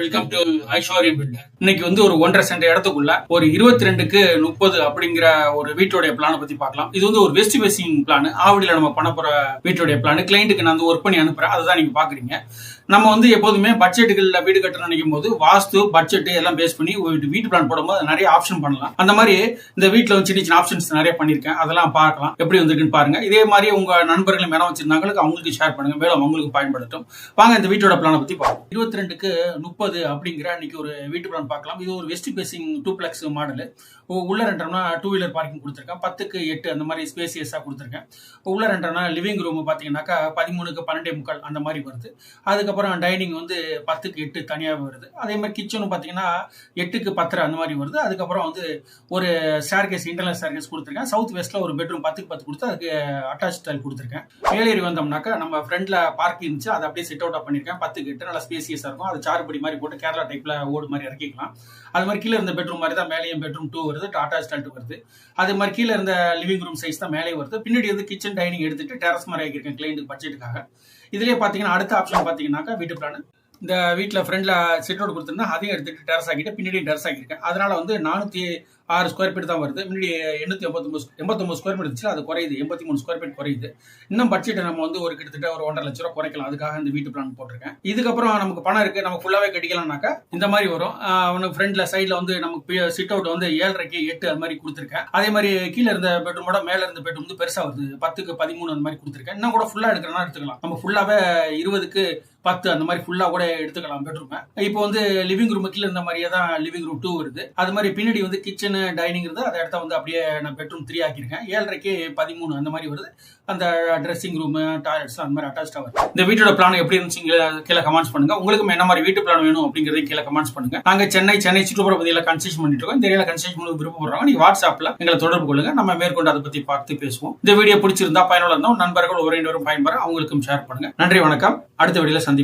Welcome to ஐஸ்வர்யம் filter இன்னைக்கு வந்து ஒரு ஒன்றரை சென்ட் இடத்துக்குள்ள ஒரு இருபத்தி ரெண்டுக்கு முப்பது அப்படிங்கிற ஒரு வீட்டுடைய பிளான பத்தி பார்க்கலாம். இது வந்து ஒரு வெஸ்ட் பேசிங் பிளான் ஆவடியில நம்ம பண்ண போற வீட்டுடைய பிளான் கிளைண்ட்டுக்கு நான் வந்து ஒர்க் பண்ணி அனுப்புறேன். அதுதான் நீங்க பாக்குறீங்க. நம்ம வந்து எப்போதுமே பட்ஜெட்டுகளில் வீடு கட்டணும் நினைக்கும் போது வாஸ்து பட்ஜெட் எல்லாம் பேஸ் பண்ணி வீட்டு பிளான் போடும்போது நிறைய ஆப்ஷன் பண்ணலாம். அந்த மாதிரி இந்த வீட்டில் வந்து சின்ன சின்ன ஆப்ஷன்ஸ் நிறைய பண்ணியிருக்கேன். அதெல்லாம் பார்க்கலாம். எப்படி வந்திருக்குன்னு பாருங்க. இதே மாதிரி உங்க நண்பர்கள் இடம் வச்சிருந்தாங்களுக்கு அவங்களுக்கு ஷேர் பண்ணுங்க. மேலும் அவங்களுக்கு பயன்படுத்தும். வாங்க இந்த வீட்டோட பிளானை பத்தி பார்க்கலாம் இருபத்தி ரெண்டுக்கு முப்பது முப்பது அப்படிங்கிற அன்னைக்கு ஒரு வீட்டு பிளான் பார்க்கலாம். இது ஒரு west facing duplex model உள்ள ரெண்டோம்னா டூ வீலர் பார்க்கிங் கொடுத்துருக்கேன். பத்துக்கு எட்டு அந்த மாதிரி ஸ்பேசியஸாக கொடுத்துருக்கேன். உள்ள ரெண்டோம்னா லிவிங் ரூம் பார்த்தீங்கன்னாக்கா பதிமூணுக்கு பன்னெண்டே முக்கால் அந்த மாதிரி வருது. அதுக்கப்புறம் டைனிங் வந்து பத்துக்கு எட்டு தனியாக வருது. அதே மாதிரி கிச்சனும் பார்த்தீங்கன்னா எட்டுக்கு பத்தரை அந்த மாதிரி வருது. அதுக்கப்புறம் வந்து ஒரு ஸ்டார்கேஸ் இன்டர்னல் ஸ்டார்கேஸ் கொடுத்துருக்கேன். சவுத் வெஸ்ட்டில் ஒரு பெட்ரூம் பத்துக்கு பத்து கொடுத்து அதுக்கு அட்டாச் டைல் கொடுத்துருக்கேன். மேலேறி வந்தோம்னாக்கா நம்ம ஃப்ரண்ட்ல பார்க் இருந்துச்சு. அதை அப்படியே செட் அவுட் பண்ணியிருக்கேன். பத்துக்கு எட்டு நல்லா ஸ்பேசியஸாக இருக்கும். அது சாறுபடி மாதிரி போட்டு கேரளா டைப்பில் ஓடு மாதிரி இறக்கிக்கலாம். அது மாதிரி கீழே இருந்த பெட்ரூம் மாதிரி தான் மேலேயும் பெட்ரூம் டூ வருது டாடா ஸ்டால்ட் வருது. அது மாதிரி கீழே இருந்த லிவிங் ரூம் சைஸ் தான் மேலே வருது. பின்னாடி வந்து கிச்சன் டைனிங் எடுத்துட்டு டெரஸ் மாதிரி ஆகியிருக்கேன் கிளைண்ட் பட்ஜெட்டுக்காக இதுலயே பார்த்தீங்கன்னா அடுத்த ஆப்ஷன் பார்த்தீங்கன்னாக்கா வீட்டு பிளான் இந்த வீட்டில் ஃப்ரெண்டில் செட் அவுட் கொடுத்துருந்தா அதையும் எடுத்துகிட்டு டெரஸ் ஆக்கிட்டு பின்னாடியும் டெரஸ் ஆக்கியிருக்கேன். அதனால் வந்து நானூற்றி ஆறு ஸ்கொயர் ஃபீட் தான் வருது. முன்னாடி எண்ணூற்றி எண்பத்தொம்பது எண்பத்தொம்பது ஸ்கொயர் ஃபீட் இருந்துச்சு அது குறையுது. எண்பத்தி மூணு ஸ்கொயர் ஃபீட் குறையுது. இன்னும் பட்ஜெட்டை நம்ம வந்து ஒரு கிட்டத்தட்ட ஒரு ஒன்றரை லட்ச ரூபா குறைக்கலாம். அதுக்காக இந்த வீட்டு பிளான் போட்டிருக்கேன். இதுக்கப்புறம் நமக்கு பணம் இருக்கு. நம்ம ஃபுல்லாகவே கட்டிக்கலாம்னாக்கா இந்த மாதிரி வரும். ஒன்று ஃப்ரண்ட்ல சைடில் வந்து நமக்கு சிட் அவுட் வந்து ஏழரைக்கு எட்டு அது மாதிரி கொடுத்துருக்கேன். அதே மாதிரி கீழே இருந்த பெட்ரூமோட மேலே இருந்த பெட்ரூம் வந்து பெருசாக வருது. பத்துக்கு பதிமூணு அந்த மாதிரி கொடுத்துருக்கேன். இன்னும் கூட ஃபுல்லாக எடுக்கிறனா எடுத்துக்கலாம். நம்ம ஃபுல்லாகவே இருபதுக்கு பத்து அந்த மாதிரி ஃபுல்லா கூட எடுத்துக்கலாம் பெட்ரூமை இப்போ வந்து லிவிங் ரூம் கீழே இருந்த மாதிரியே தான் லிவிங் ரூம் டூ வருது. அது மாதிரி பின்னாடி வந்து கிச்சனு டைனிங் இருந்து அதை இடத்த வந்து அப்படியே நான் பெட்ரூம் த்ரீ ஆக்கியிருக்கேன். ஏழரைக்கு பதிமூணு அந்த மாதிரி வருது. அந்த ட்ரெஸ்ஸிங் ரூம் டாய்லெட்ஸ் அந்த மாதிரி அட்டாச்சா வருது. இந்த வீட்டோட பிளான் எப்படி இருந்துச்சு கீழே கமெண்ட்ஸ் பண்ணுங்க. உங்களுக்கு என்ன மாதிரி வீட்டு பிளான் வேணும் அப்படிங்கறத கீழே கமெண்ட்ஸ் பண்ணுங்க. நாங்க சென்னை சென்னை சுற்றுப்புற பகுதியில் கன்செஷன் பண்ணிட்டு இருக்கோம். இந்த ஏரியாவில் கன்செஷன் பண்ண விருப்பப்படுறாங்க நீங்க வாட்ஸ்அப்ல எங்களை தொடர்பு கொள்ளுங்க. நம்ம மேற்கொண்டு அதை பத்தி பார்த்து பேசுவோம். இந்த வீடியோ பிடிச்சிருந்தா பயனுள்ள இருந்தால் நண்பர்கள் ஒரே நேரம் பயன்பெற அவங்களுக்கும் ஷேர் பண்ணுங்க. நன்றி வணக்கம். அடுத்த வீடியோல சந்திப்போம்.